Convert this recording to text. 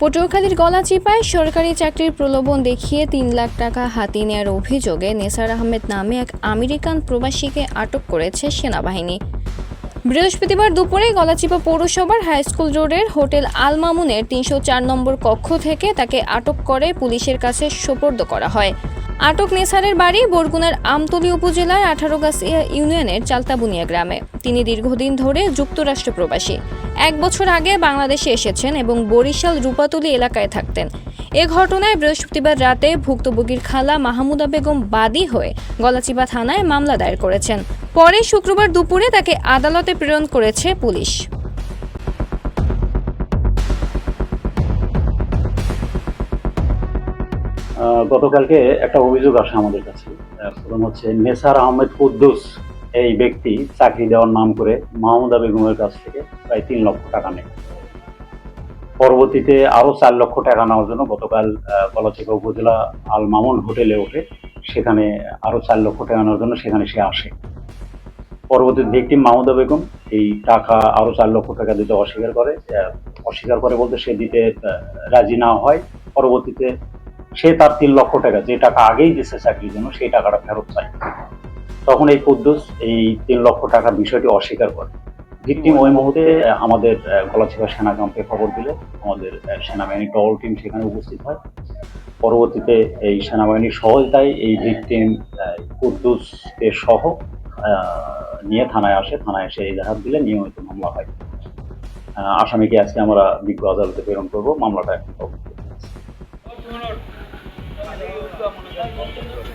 পটুয়াখালীর গলাচিপায় সরকারি চাকরির প্রলোভন দেখিয়ে তিন লাখ টাকা হাতিয়ে নেওয়ার অভিযোগে নেসার আহমেদ নামে এক আমেরিকান প্রবাসীকে আটক করেছে সেনাবাহিনী। বৃহস্পতিবার দুপুরে গলাচিপা পৌরসভার হাইস্কুল রোডের হোটেল আলমামুনের তিনশো চার নম্বর কক্ষ থেকে তাকে আটক করে পুলিশের কাছে সোপর্দ করা হয়। আটক নেসারের বাড়ি বরগুনার আমতলী উপজেলার আঠারোগাছিয়া ইউনিয়নের চালতাবুনিয়া গ্রামে। তিনি দীর্ঘদিন ধরে যুক্তরাষ্ট্র প্রবাসী। এক বছর আগে বাংলাদেশে এসেছেন এবং বরিশাল রূপাতলী এলাকায় থাকতেন। এ ঘটনায় বৃহস্পতিবার রাতে ভুক্তভোগীর খালা মাহমুদা বেগম বাদী হয়ে গলাচিপা থানায় মামলা দায়ের করেছেন। পরে শুক্রবার দুপুরে তাকে আদালতে প্রেরণ করেছে পুলিশ। গতকালকে একটা অভিযোগ আসে আমাদের কাছে। প্রথম হচ্ছে, নেসার আহমেদ কুদ্দুস এই ব্যক্তি চাকরি দেওয়ার নাম করে মাহমুদা বেগমের কাছ থেকে প্রায় তিন লক্ষ টাকা নেয়। পরবর্তীতে আরও চার লক্ষ টাকা নেওয়ার জন্য গতকাল গলাচিপা উপজেলা আল মামুন হোটেলে ওঠে। সেখানে আরও চার লক্ষ টাকা নেওয়ার জন্য সেখানে সে আসে। পরবর্তীতে ভিকটিম মাহমুদা বেগম এই টাকা আরও চার লক্ষ টাকা দিতে অস্বীকার করে। অস্বীকার করে বলতে সে দিতে রাজি না হয়। পরবর্তীতে সে তার তিন লক্ষ টাকা যে টাকা আগেই দিচ্ছে চাকরির জন্য সেই টাকাটা ফেরত চায়। তখন এই কুদ্দুস এই তিন লক্ষ টাকার বিষয়টি অস্বীকার করে। ভিকটিম ওই মুহূর্তে আমাদের গলাচিপা সেনা ক্যাম্পে খবর দিলে। আমাদের আহ, সেনাবাহিনী টল টিম সেখানে উপস্থিত হয়। পরবর্তীতে এই সেনাবাহিনীর সহজতায় এই ভিকটিম কুদ্দুসকে সহ নিয়ে থানায় আসে। থানায় এসে এজাহার দিলে নিয়মিত মামলা হয়। আসামিকে আজকে আমরা বিজ্ঞ আদালতে প্রেরণ করব। মামলাটা এখন মনে করি